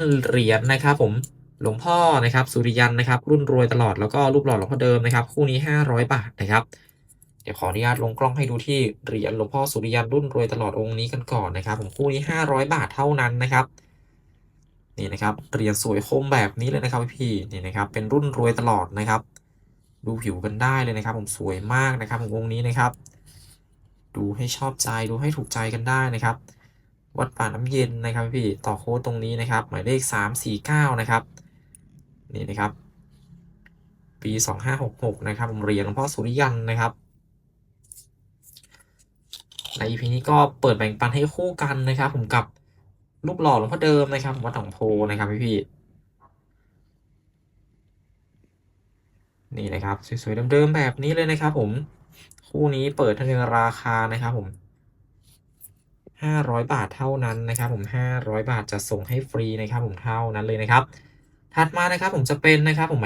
เหรียญนะครับผมหลวงพ่อนะครับสุริยันนะครับ รุ่นรวยตลอดแล้วก็รูปหล่อหลวงพ่อเดิมนะครับ คู่นี้ 500 บาทนะครับ เดี๋ยวขออนุญาตลงกล้องให้ดูที่เหรียญหลวงพ่อสุริยันรุ่นรวยตลอดองค์นี้กันก่อนนะครับ ผมคู่นี้ 500 บาทเท่านั้นนะครับนี่นะครับเหรียญสวยคมแบบนี้เลยนะครับพี่นี่นะครับ เป็นรุ่นรวยตลอดนะครับ ดูผิวกันได้เลยนะครับ ผมสวยมากนะครับองค์นี้นะครับ ดูให้ชอบใจดูให้ถูกใจกันได้นะครับ วัดป่าน้ำเย็นนะครับพี่ต่อโค้ดตรงนี้นะครับ หมายเลขสามสี่เก้านะครับ นี่นะครับ ปีสองห้าหกหกนะครับผมเรียนหลวงพ่อสุริยันนะครับใน EP นี้ก็เปิดแบ่งปันให้คู่กันนะครับ ผมกับรูปหล่อหลวงพ่อเดิมนะครับวัดหนองโพนะครับพี่พี่นี่นะครับสวยๆเดิมๆแบบนี้เลยนะครับ ผมคู่นี้เปิดในราคานะครับ ผม 500 บาทเท่านั้นนะครับผม 500 บาทจะส่งให้ฟรีนะครับผมเท่านั้นเลยนะครับ ถัดมานะครับผมจะเป็นนะครับผม